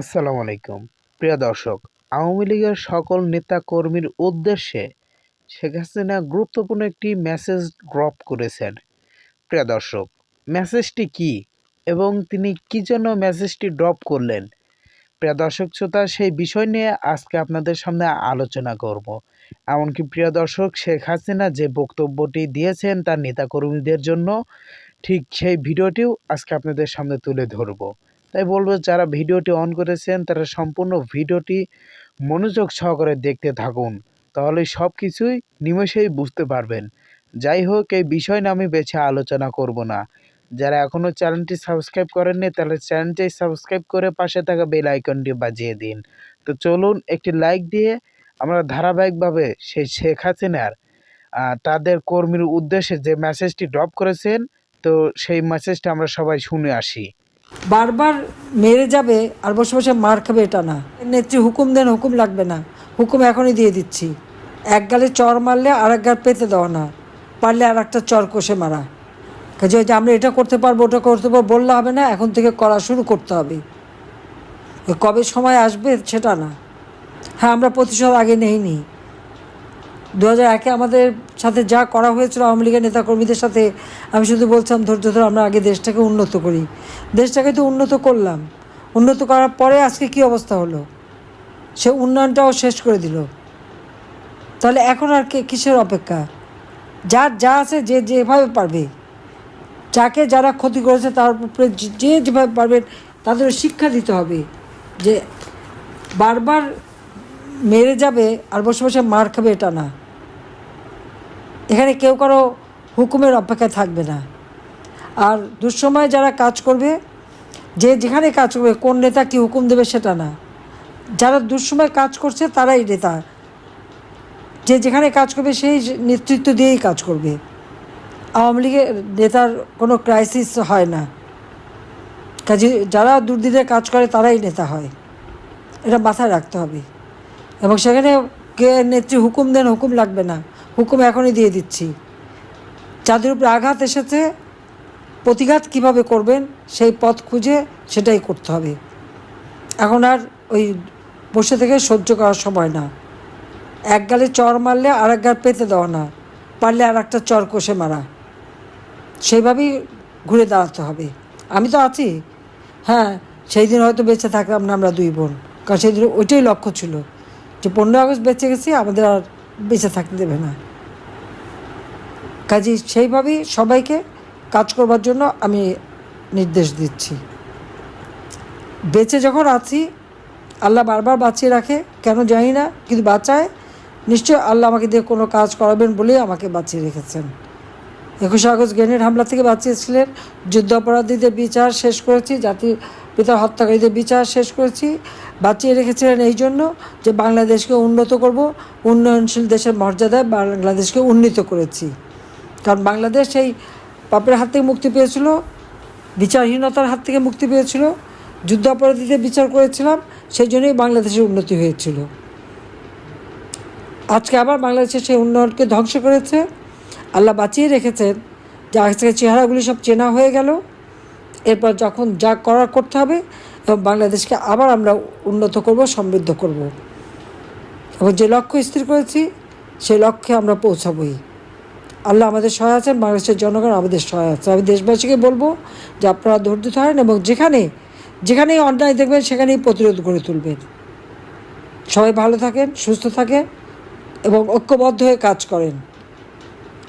আসসালামু আলাইকুম। প্রিয় দর্শক, আওয়ামী লীগের সকল নেতা কর্মীর উদ্দেশ্যে শেখ হাসিনা গুরুত্বপূর্ণ একটি মেসেজ ড্রপ করেছেন। প্রিয় দর্শক মেসেজটি কি এবং তিনি কি জন্য মেসেজটি ড্রপ করলেন? প্রিয় দর্শক শ্রোতা, সেই বিষয় নিয়ে আজকে আপনাদের সামনে আলোচনা করব। এমনকি প্রিয় দর্শক, শেখ হাসিনা যে বক্তব্যটি দিয়েছেন তার নেতাকর্মীদের জন্য, ঠিক সেই ভিডিওটিও আজকে আপনাদের সামনে তুলে ধরবো। তাই বলব যারা ভিডিওটি অন করেছেন, তারা সম্পূর্ণ ভিডিওটি মনোযোগ সহকারে দেখতে থাকুন। তাহলে সব কিছুই নিমেষেই বুঝতে পারবেন। যাই হোক, এই বিষয় নিয়ে আমি বেছে আলোচনা করব না। যারা এখনও চ্যানেলটি সাবস্ক্রাইব করেননি, তাহলে চ্যানেলটি সাবস্ক্রাইব করে পাশে থাকা বেল আইকনটি বাজিয়ে দিন। তো চলুন, একটি লাইক দিয়ে আমরা ধারাবাহিকভাবে সেই শেখ হাসিনার তাদের কর্মীর উদ্দেশ্যে যে মেসেজটি ড্রপ করেছেন, তো সেই মেসেজটা আমরা সবাই শুনে আসি। বারবার মেরে যাবে আর বসে বসে মার খাবে এটা না। নেত্রী হুকুম দেন, হুকুম লাগবে না। হুকুম এখনই দিয়ে দিচ্ছি। এক গালে চর মারলে আর এক গাল পেতে দেওয়া না। পারলে আর একটা চর কষে মারা। কাজে যে আমরা এটা করতে পারব, ওটা করতে পারব, বললে হবে না, এখন থেকে করা শুরু করতে হবে। কবে সময় আসবে সেটা না। হ্যাঁ আমরা প্রতিশোধ আগে নেই নেইনি। দু হাজার একে আমাদের সাথে যা করা হয়েছিল আওয়ামী লীগের নেতাকর্মীদের সাথে, আমি শুধু বলছিলাম ধৈর্য ধরে আমরা আগে দেশটাকে উন্নত করি। দেশটাকে তো উন্নত করলাম। উন্নত করার পরে আজকে কি অবস্থা হলো? সে উন্নয়নটাও শেষ করে দিল। তাহলে এখন আর কে কিসের অপেক্ষা? যার যা আছে যে যেভাবে পারবে, যাকে যারা ক্ষতি করেছে তার উপরে যে- যেভাবে পারবেন তাদের শিক্ষা দিতে হবে যে বারবার মেরে যাবে আর বসে বসে মার খাবে এটা না। এখানে কেউ কারও হুকুমের অপেক্ষায় থাকবে না। আর দুঃসময় যারা কাজ করবে, যে যেখানে কাজ করবে, কোন নেতা কি হুকুম দেবে সেটা না। যারা দুঃসময় কাজ করছে, তারাই নেতা। যে যেখানে কাজ করবে, সেই নেতৃত্ব দিয়েই কাজ করবে। আওয়ামী লীগের নেতার কোনো ক্রাইসিস হয় না। কাজে যারা দুর্দিনে কাজ করে, তারাই নেতা হয়। এটা মাথায় রাখতে হবে। এবং সেখানে কে নেত্রী হুকুম দেন, হুকুম লাগবে না। হুকুম এখনই দিয়ে দিচ্ছি। যাদের উপরে আঘাত এসেছে, প্রতিঘাত কীভাবে করবেন, সেই পথ খুঁজে সেটাই করতে হবে। এখন আর ওই বসে থেকে সহ্য করার সময় না। এক গালে চর মারলে আর এক গাল পেতে দেওয়া না। পারলে আর একটা চর কষে মারা। সেইভাবেই ঘুরে দাঁড়াতে হবে। আমি তো আছি। হ্যাঁ সেই দিন হয়তো বেঁচে থাকলাম না আমরা দুই বোন। কারণ সেই দিন ওইটাই লক্ষ্য ছিল যে পনেরোই আগস্ট বেঁচে গেছি, আমাদের আর বেঁচে থাকতে দেবে না। কাজে সেইভাবেই সবাইকে কাজ করবার জন্য আমি নির্দেশ দিচ্ছি। বেঁচে যখন আছি, আল্লাহ বারবার বাঁচিয়ে রাখে, কেন জানি না, কিন্তু বাঁচায়। নিশ্চয় আল্লাহ আমাকে দিয়ে কোনো কাজ করাবেন বলেই আমাকে বাঁচিয়ে রেখেছেন। একুশে আগস্ট গ্রেনেড হামলা থেকে বাঁচিয়েছিলেন। যুদ্ধ অপরাধীদের বিচার শেষ করেছি, জাতির পিতার হত্যাকারীদের বিচার শেষ করেছি। বাঁচিয়ে রেখেছিলেন এই জন্য যে বাংলাদেশকে উন্নত করব, উন্নয়নশীল দেশের মর্যাদায় বাংলাদেশকে উন্নীত করেছি। কারণ বাংলাদেশ সেই পাপের হাত থেকে মুক্তি পেয়েছিল, বিচারহীনতার হাত থেকে মুক্তি পেয়েছিল যুদ্ধ অপরাধীদের বিচার করেছিলাম, সেই জন্যই বাংলাদেশের উন্নতি হয়েছিল। আজকে আবার বাংলাদেশের সেই উন্নয়নকে ধ্বংস করেছে। আল্লাহ বাঁচিয়ে রেখেছেন যে আজকে চেহারাগুলি সব চেনা হয়ে গেল। এরপর যখন যা করার করতে হবে এবং বাংলাদেশকে আবার আমরা উন্নত করব, সমৃদ্ধ করব। এবং যে লক্ষ্য স্থির করেছি, সেই লক্ষ্যে আমরা পৌঁছাবই। আল্লাহ আমাদের সহায় আছেন, বাংলাদেশের জনগণ আমাদের সহায় আছে। আমি দেশবাসীকে বলব যে আপনারা ধৈর্য ধরেন এবং যেখানে, যেখানেই অন্যায় দেখবেন, সেখানেই প্রতিরোধ গড়ে তুলবেন। সবাই ভালো থাকেন, সুস্থ থাকেন এবং ঐক্যবদ্ধ হয়ে কাজ করেন।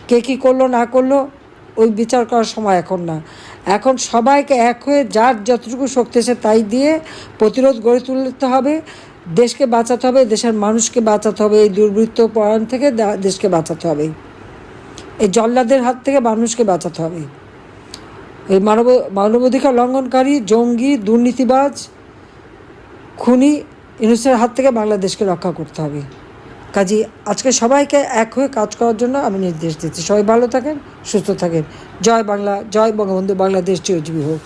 কে কী করল, না করল, ওই বিচার করার সময় এখন না। এখন সবাইকে এক হয়ে যার যতটুকু শক্তি আছে তাই দিয়ে প্রতিরোধ গড়ে তুলতে হবে। দেশকে বাঁচাতে হবে, দেশের মানুষকে বাঁচাতে হবে, এই দুর্বৃত্ত পরায়ণ থেকে দেশকে বাঁচাতে হবে। এই জল্লাদের হাত থেকে মানুষকে বাঁচাতে হবে। এই মানব, মানবাধিকার লঙ্ঘনকারী, জঙ্গি, দুর্নীতিবাজ, খুনি ইনুসের হাত থেকে বাংলাদেশকে রক্ষা করতে হবে। কাজে আজকে সবাইকে এক হয়ে কাজ করার জন্য আমি নির্দেশ দিচ্ছি। সবাই ভালো থাকেন, সুস্থ থাকেন। জয় বাংলা, জয় বঙ্গবন্ধু, বাংলাদেশ চিরজীবী হোক।